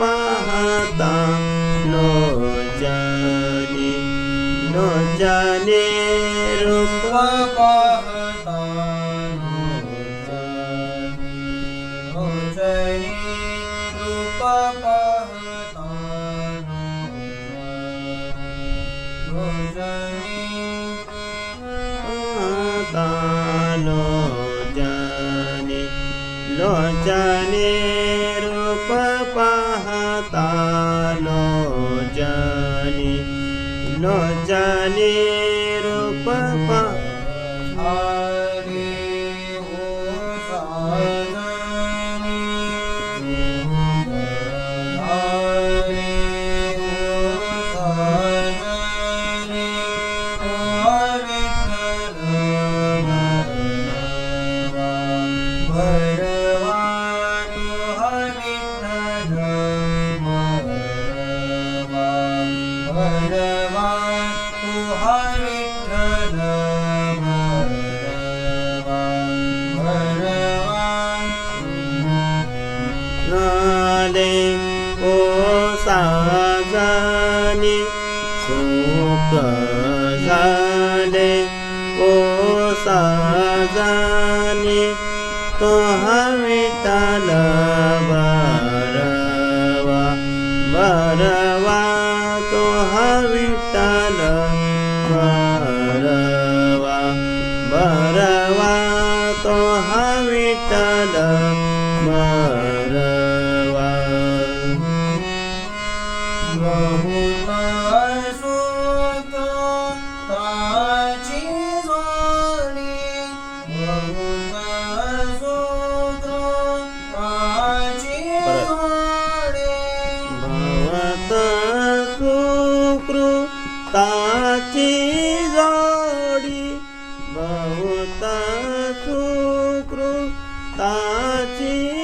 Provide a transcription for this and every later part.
পাহাতাম জানে ন জানে রূপ জানে লো জানে पापाता न जानी न जानीरो पा सुख ओ साजाने तो हमें तलवा बरवा बरवा तो हमें तलवा চির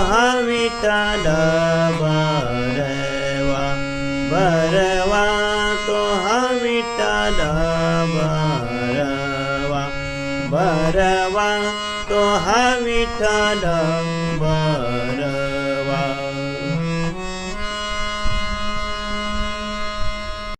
तोहमितल बरवा बरवा विता बरवा दारवा बा बर